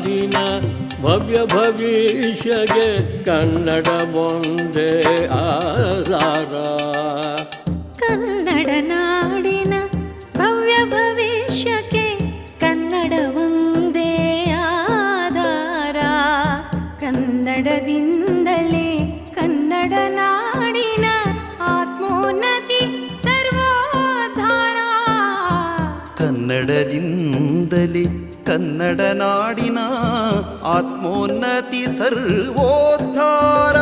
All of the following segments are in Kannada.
ನಾಡಿನ ಭವ್ಯ ಭವಿಷ್ಯಗೆ ಕನ್ನಡ ಒಂದೇ ಆಧಾರ. ಕನ್ನಡ ನಾಡಿನ ಭವ್ಯ ಭವಿಷ್ಯಕ್ಕೆ ಕನ್ನಡ ಒಂದೇ ಆಧಾರ. ಕನ್ನಡದಿಂದಲೇ ಕನ್ನಡ ನಾಡಿನ ಕನ್ನಡದಿಂದಲೇ ಕನ್ನಡ ನಾಡಿನ ಆತ್ಮೋನ್ನತಿ ಸರ್ವೋದ್ಧಾರ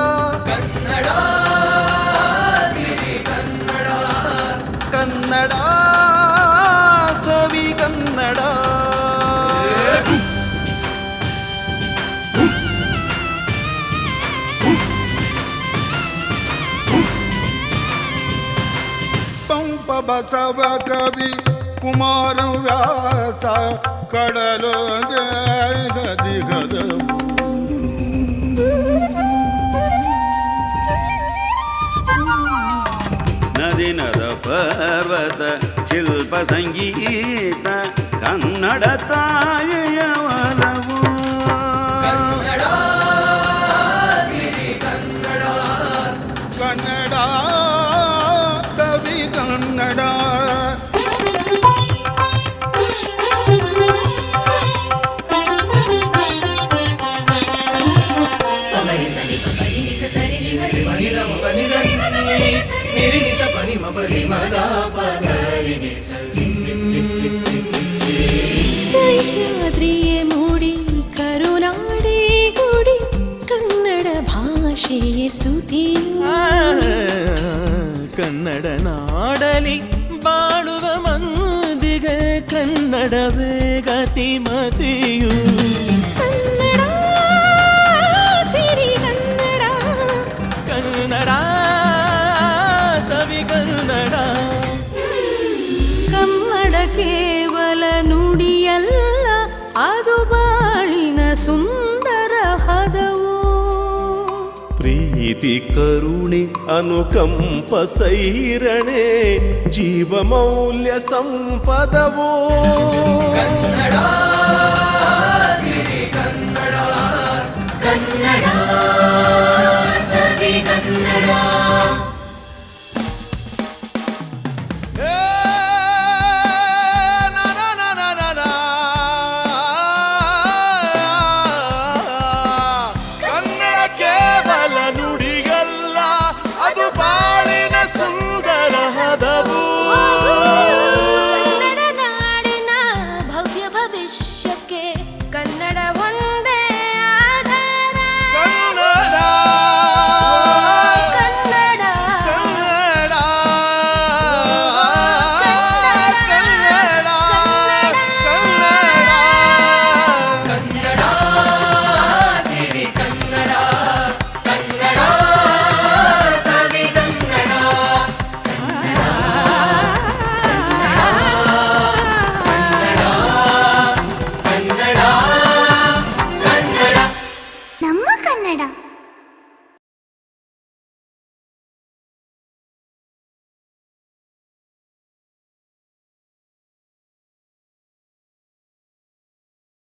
ಕನ್ನಡ ಸವಿ ಕನ್ನಡ ಪಂಪ ಬಸವ ಕವಿ ಕುಮಾರ ವ್ಯಾಸ ಕಡಲು ದಿಗದ ನದಿನದ ಪರ್ವತ ಶಿಲ್ಪ ಸಂಗೀತ ಕನ್ನಡ ತಾಯಿಯ ಸಹ್ಯಾದ್ರಿಯೇ ಮೂಡಿ ಕರುನಾಡಿ ಗುಡಿ ಕನ್ನಡ ಭಾಷೆಯೇ ಸ್ತುತಿ ಕನ್ನಡ ನಾಡಲಿ ಬಾಳುವ ಮಂದಿಗೆ ಕನ್ನಡವೇ ಗತಿಮತಿಯು ಕನ್ನಡ ಕೇವಲ ನುಡಿಯಲ್ಲ ಅದು ಬಾಳಿನ ಸುಂದರ ಹದವು. ಪ್ರೀತಿ ಕರುಣೆ ಅನುಕಂಪ ಸೈರಣೆ ಜೀವ ಮೌಲ್ಯ ಸಂಪದವೋ. ಕನ್ನಡ ಸವಿ ಕನ್ನಡ.